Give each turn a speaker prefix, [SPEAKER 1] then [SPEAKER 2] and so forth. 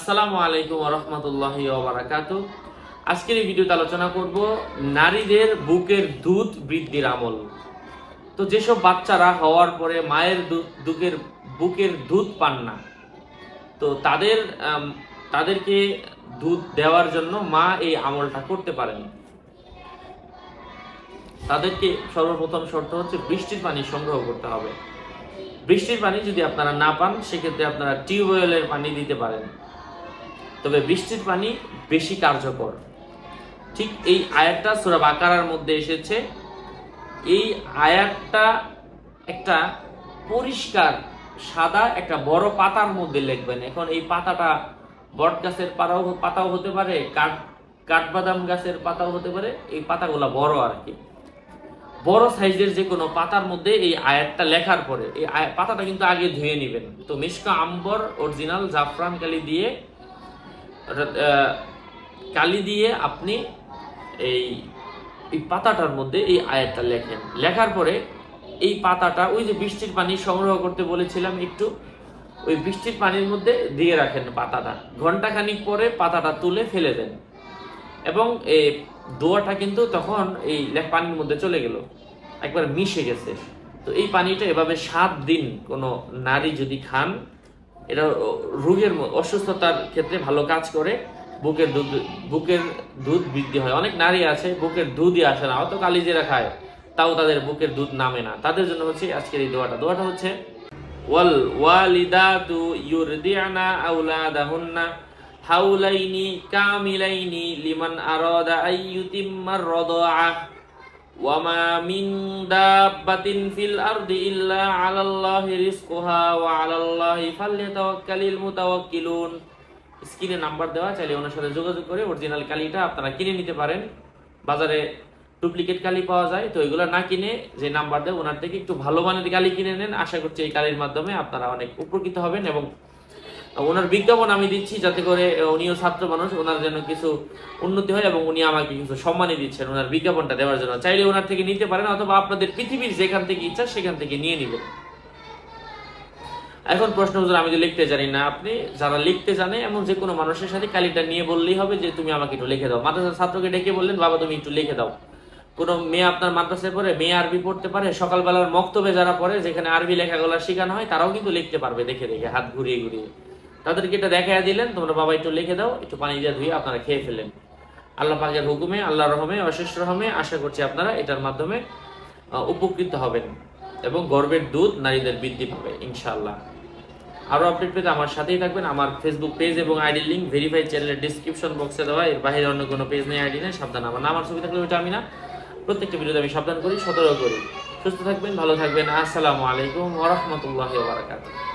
[SPEAKER 1] আসসালামু আলাইকুম রহমতুল্লাহ বারাকাতু আজকের এই ভিডিওতে আলোচনা করব নারীদের বুকের দুধ বৃদ্ধির আমল। তো যেসব বাচ্চারা হওয়ার পরে মায়ের দুধের, বুকের দুধ পান না, তো তাদের তাদেরকে দুধ দেওয়ার জন্য মা এই আমলটা করতে পারেন। তাদেরকে সর্বপ্রথম শর্ত হচ্ছে বৃষ্টির পানি সংগ্রহ করতে হবে। বৃষ্টির পানি যদি আপনারা না পান, সেক্ষেত্রে আপনারা টিউবওয়েলের পানি দিতে পারেন। তবে বৃষ্টির পানি বেশি কার্যকর। ঠিক এই আয়াতটা সুরা বাকারার মধ্যে এসেছে। এই আয়াতটা একটা পরিষ্কার, সাদা, একটা বড় পাতার মধ্যে লিখবেন। এখন এই পাতাটা বট গাছের পাতাও পাতাও হতে পারে, কাঠ, কাঠবাদাম গাছের পাতাও হতে পারে, এই পাতাগুলা বড় আর কি। বড় সাইজের যে কোনো পাতার মধ্যে এই আয়াতটা লেখার পরে, এই পাতাটা কিন্তু আগে ধুয়ে নেবেন। তো মিশকা আম্বর, অরিজিনাল জাফরান কালি দিয়ে অর্থাৎ, কালি দিয়ে আপনি এই এই পাতাটার মধ্যে এই আয়াতটা লেখেন। লেখার পরে এই পাতাটা ওই যে বৃষ্টির পানি সংগ্রহ করতে বলেছিলাম একটু ওই বৃষ্টির পানির মধ্যে দিয়ে রাখেন পাতাটা। ঘন্টাখানিক পরে পাতাটা তুলে ফেলে দেন। এবং এই দোয়াটা কিন্তু তখন এই পানির মধ্যে চলে গেল। একবার মিশে গেছে। তো এই পানিটা এভাবে সাত দিন কোনো নারী যদি খান এটা রোগের অসুস্থতার ক্ষেত্রে ভালো কাজ করে, বুকের দুধ বুকের দুধ বৃদ্ধি হয়। অনেক নারী আছে, বুকের দুধই আসে না অত কালিজেরা খায়, তাও তাদের বুকের দুধ নামে না। তাদের জন্য হচ্ছে আজকের এই দোয়াটা। দোয়াটা হচ্ছে, ওয়াল ওয়ালিদাতু ইউরদিআনা আওলাদাহুন্না হাউলাইনি কামিলাইনি লিমান আরাদা আইয়ুতিম্মার রাদাআহ ওয়ামা মিন দাব্বাতিন ফিল আরদি ইল্লা আলাল্লাহি রিজকুহা ওয়া আলাল্লাহি ফালইয়াতাওয়াক্কালিল মুতাওয়াক্কিলুন স্ক্রিনে নাম্বার দেওয়া, চাইলে ওনার সাথে যোগাযোগ করে অরিজিনাল কালিটা আপনারা কিনে নিতে পারেন। বাজারে ডুপ্লিকেট কালি পাওয়া যায়, তো এগুলো না কিনে যে নাম্বার দেয়, ওনার থেকে একটু ভালো মানের কালি কিনে নেন। আশা করছি এই কালির মাধ্যমে আপনারা অনেক উপকৃত হবেন এবং ওনার বিজ্ঞাপন আমি দিচ্ছি যাতে করে উনিও ছাত্র মানুষ, ওনার জন্য কিছু উন্নতি হয় এবং উনি আমাকে কিছু সম্মানই দিচ্ছেন ওনার বিজ্ঞাপনটা দেওয়ার জন্য। চাইলে ওনার থেকে নিতে পারেন অথবা আপনাদের পৃথিবীর যেখান থেকে ইচ্ছা সেখান থেকে নিয়ে নিবেন এখন প্রশ্ন হচ্ছে আমি তো লিখতে জানি না। আপনি যারা লিখতে জানে, এমন যে কোনো মানুষের সাথে কালিটা নিয়ে বললেই হবে যে, তুমি আমাকে একটু লিখে দাও। মাদ্রাসার ছাত্রকে ডেকে বললেন, বাবা, তুমি একটু লিখে দাও। কোনো মেয়ে আপনার মাদ্রাসায় পড়ে, মেয়ে আরবি পড়তে পারে, সকালবেলার মক্তবে যারা পড়ে, যেখানে আরবি লেখাগুলো শেখানো হয়, তারাও কিন্তু লিখতে পারবে দেখে দেখে, হাত ঘুরিয়ে ঘুরিয়ে। তাদেরকে এটা দেখা দিলেন, তোমরা বাবা একটু লিখে দাও, একটু পানি দিয়ে ধুয়ে আপনারা খেয়ে ফেলেন। আল্লাহ পাকের হুকুমে, আল্লাহ রহমে, অশেষ রহমে আশা করছি আপনারা এটার মাধ্যমে উপকৃত হবেন এবং গর্বের দুধ নারীদের বৃদ্ধি পাবে, ইনশাআল্লাহ। আরও আপডেট পেতে আমার সাথেই থাকবেন। আমার ফেসবুক পেজ এবং আইডি লিঙ্ক ভেরিফাই চ্যানেলের ডিসক্রিপশন বক্সে দেওয়া। এর বাইরে অন্য কোনো পেজ নেই আইডি নেই, সাবধান। আমার নাম আর ছবি থাকলে ওইটা আমি না। প্রত্যেকটা ভিডিওতে আমি সাবধান করি, সতর্ক করি। সুস্থ থাকবেন, ভালো থাকবেন। আসসালামু আলাইকুম ওরহমতুল্লাহ বারাকাতুহ।